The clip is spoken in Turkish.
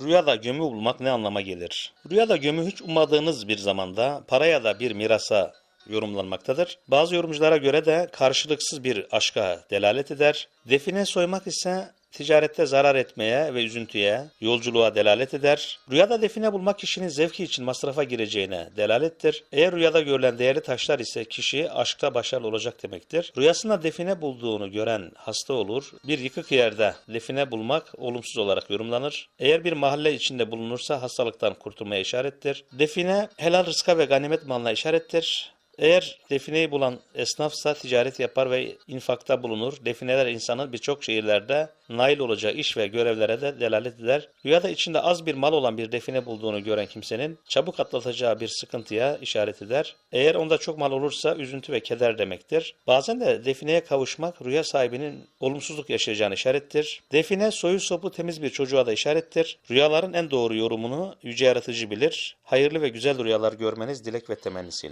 Rüyada gömü bulmak ne anlama gelir? Rüyada gömü hiç ummadığınız bir zamanda para ya da bir mirasa yorumlanmaktadır. Bazı yorumculara göre de karşılıksız bir aşka delalet eder. Define soymak ise ticarette zarar etmeye ve üzüntüye, yolculuğa delalet eder. Rüyada define bulmak kişinin zevki için masrafa gireceğine delalettir. Eğer rüyada görülen değerli taşlar ise kişi aşkta başarılı olacak demektir. Rüyasında define bulduğunu gören hasta olur. Bir yıkık yerde define bulmak olumsuz olarak yorumlanır. Eğer bir mahalle içinde bulunursa hastalıktan kurtulmaya işarettir. Define helal rızka ve ganimet malına işarettir. Eğer defineyi bulan esnafsa ticaret yapar ve infakta bulunur. Defineler insanın birçok şehirlerde nail olacağı iş ve görevlere de delalet eder. Rüyada içinde az bir mal olan bir define bulduğunu gören kimsenin çabuk atlatacağı bir sıkıntıya işaret eder. Eğer onda çok mal olursa üzüntü ve keder demektir. Bazen de defineye kavuşmak rüya sahibinin olumsuzluk yaşayacağını işarettir. Define soyu sopu temiz bir çocuğa da işarettir. Rüyaların en doğru yorumunu yüce yaratıcı bilir. Hayırlı ve güzel rüyalar görmeniz dilek ve temennisiyle.